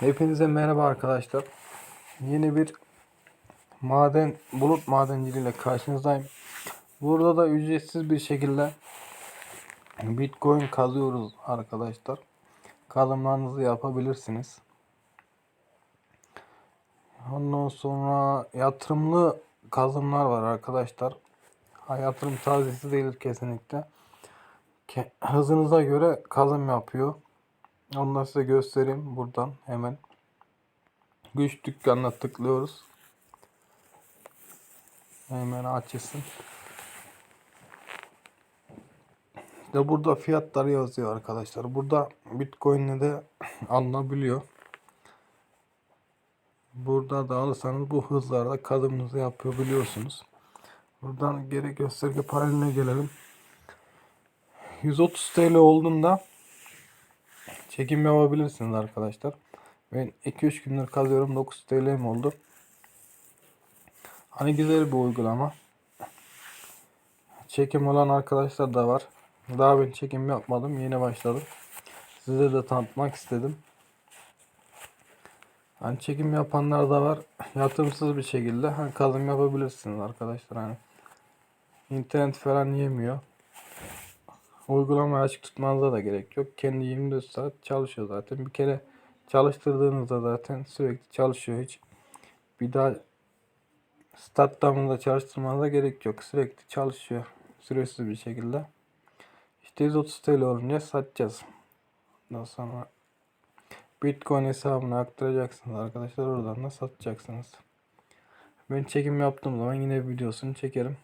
Hepinize merhaba arkadaşlar. Yeni bir maden bulut madenciliğiyle karşınızdayım. Burada da ücretsiz bir şekilde Bitcoin kazıyoruz arkadaşlar. Kazımlarınızı yapabilirsiniz. Ondan sonra yatırımlı kazımlar var arkadaşlar. Ha, yatırım tazesi değildir kesinlikle. Ke- Hızınıza göre kazım yapıyor. Onu da size göstereyim buradan hemen. Güç dükkanına tıklıyoruz. Hemen açılsın. İşte burada fiyatları yazıyor arkadaşlar. Burada Bitcoin'le de alınabiliyor. Burada da alırsanız bu hızlarda kazımınızı yapıyor biliyorsunuz. Buradan geri gösterge paneline gelelim. 130 TL olduğunda çekim yapabilirsiniz arkadaşlar. Ben 2-3 gündür kazıyorum 9 TL'm oldu. Hani güzel bir uygulama. Çekim olan arkadaşlar da var. Daha ben çekim yapmadım. Yeni başladım. Size de tanıtmak istedim. Hani çekim yapanlar da var. Yatırımsız bir şekilde hani kazım yapabilirsiniz arkadaşlar. Hani internet falan yemiyor. Uygulamayı açık tutmanıza da gerek yok. Kendi 24 saat çalışıyor zaten. Bir kere çalıştırdığınızda zaten sürekli çalışıyor. Hiç bir daha start damında çalıştırmanıza gerek yok. Sürekli çalışıyor. Süresiz bir şekilde. İşte 130 TL olunca satacağız. Ondan sonra Bitcoin hesabına aktaracaksınız arkadaşlar. Oradan da satacaksınız. Ben çekim yaptığım zaman yine videosunu çekerim.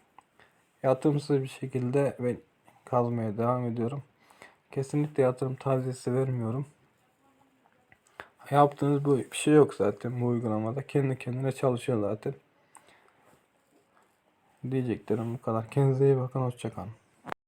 Yatırımsız bir şekilde ben kazmaya devam ediyorum. Kesinlikle yatırım tavsiyesi vermiyorum. Yaptığınız bu bir şey yok zaten bu uygulamada. Kendi kendine çalışıyor zaten. Diyeceklerim bu kadar. Kendinize iyi bakın. Hoşçakalın.